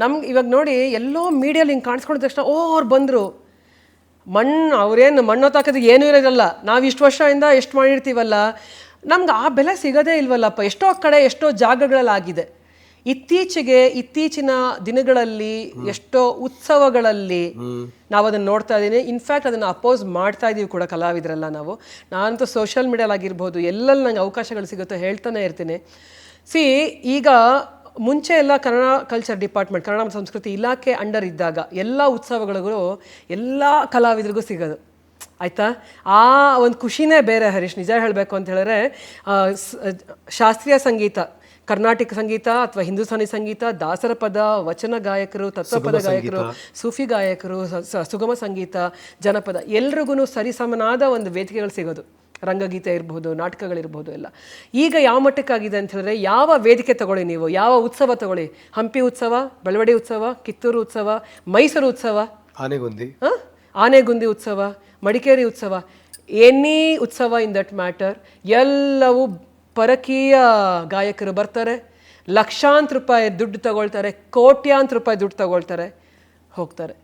ನಮ್ಗೆ ಇವಾಗ ನೋಡಿ ಎಲ್ಲೋ ಮೀಡಿಯಲ್ಲಿ ಹಿಂಗೆ ಕಾಣಿಸ್ಕೊಂಡ ತಕ್ಷಣ ಓ ಅವ್ರು ಬಂದರು. ಮಣ್ಣು ಅವ್ರೇನು ಮಣ್ಣು ತಾಕೋದು ಏನೂ ಇರೋದಲ್ಲ. ನಾವು ಇಷ್ಟು ವರ್ಷದಿಂದ ಎಷ್ಟು ಮಾಡಿರ್ತೀವಲ್ಲ. ನಮ್ಗೆ ಆ ಬೆಲೆ ಸಿಗೋದೇ ಇಲ್ವಲ್ಲಪ್ಪ. ಎಷ್ಟೋ ಕಡೆ ಎಷ್ಟೋ ಜಾಗಗಳಲ್ಲಿ ಆಗಿದೆ ಇತ್ತೀಚೆಗೆ ಇತ್ತೀಚಿನ ದಿನಗಳಲ್ಲಿ ಎಷ್ಟೋ ಉತ್ಸವಗಳಲ್ಲಿ ನಾವು ಅದನ್ನು ನೋಡ್ತಾ ಇದ್ದೀನಿ ಇನ್ಫ್ಯಾಕ್ಟ್ ಅದನ್ನು ಅಪೋಸ್ ಮಾಡ್ತಾ ಇದ್ದೀವಿ ಕೂಡ ಕಲಾವಿದರೆಲ್ಲ ನಾವು. ನಾನಂತೂ ಸೋಷಿಯಲ್ ಮೀಡಿಯಾಲಾಗಿರ್ಬೋದು ಎಲ್ಲೆಲ್ಲಿ ನಂಗೆ ಅವಕಾಶಗಳು ಸಿಗುತ್ತೋ ಹೇಳ್ತಾನೆ ಇರ್ತೀನಿ. ಸಿ ಈಗ ಮುಂಚೆ ಎಲ್ಲ ಕನ್ನಡ ಕಲ್ಚರ್ ಡಿಪಾರ್ಟ್ಮೆಂಟ್ ಕನ್ನಡ ಮತ್ತು ಸಂಸ್ಕೃತಿ ಇಲಾಖೆ ಅಂಡರ್ ಇದ್ದಾಗ ಎಲ್ಲ ಉತ್ಸವಗಳಿಗೂ ಎಲ್ಲ ಕಲಾವಿದರಿಗೂ ಸಿಗೋದು. ಆಯಿತಾ? ಆ ಒಂದು ಖುಷಿನೇ ಬೇರೆ ಹರೀಶ್ ನಿಜ ಹೇಳಬೇಕು ಅಂತ ಹೇಳಿದ್ರೆ ಶಾಸ್ತ್ರೀಯ ಸಂಗೀತ ಕರ್ನಾಟಕ ಸಂಗೀತ ಅಥವಾ ಹಿಂದೂಸ್ತಾನಿ ಸಂಗೀತ ದಾಸರ ಪದ ವಚನ ಗಾಯಕರು ತತ್ವಪದ ಗಾಯಕರು ಸೂಫಿ ಗಾಯಕರು ಸುಗಮ ಸಂಗೀತ ಜನಪದ ಎಲ್ರಿಗೂ ಸರಿಸಮನಾದ ಒಂದು ವೇದಿಕೆಗಳು ಸಿಗೋದು. ರಂಗಗೀತೆ ಇರ್ಬೋದು ನಾಟಕಗಳಿರ್ಬೋದು ಎಲ್ಲ. ಈಗ ಯಾವ ಮಟ್ಟಕ್ಕಾಗಿದೆ ಅಂತ ಹೇಳಿದ್ರೆ ಯಾವ ವೇದಿಕೆ ತಗೊಳ್ಳಿ ನೀವು? ಯಾವ ಉತ್ಸವ ತಗೊಳ್ಳಿ? ಹಂಪಿ ಉತ್ಸವ ಬೆಳವಡಿ ಉತ್ಸವ ಕಿತ್ತೂರು ಉತ್ಸವ ಮೈಸೂರು ಉತ್ಸವ? ಆನೆಗುಂದಿ. ಹಾಂ? ಆನೆಗುಂದಿ ಉತ್ಸವ ಮಡಿಕೇರಿ ಉತ್ಸವ. ಎನಿ ಉತ್ಸವ ಇನ್ ದಟ್ ಮ್ಯಾಟರ್ ಎಲ್ಲವೂ ಪರಕೀಯ ಗಾಯಕರು ಬರ್ತಾರೆ. ಲಕ್ಷಾಂತರ ರೂಪಾಯಿ ದುಡ್ಡು ತಗೊಳ್ತಾರೆ ಕೋಟ್ಯಾಂತರ ರೂಪಾಯಿ ದುಡ್ಡು ತಗೊಳ್ತಾರೆ ಹೋಗ್ತಾರೆ.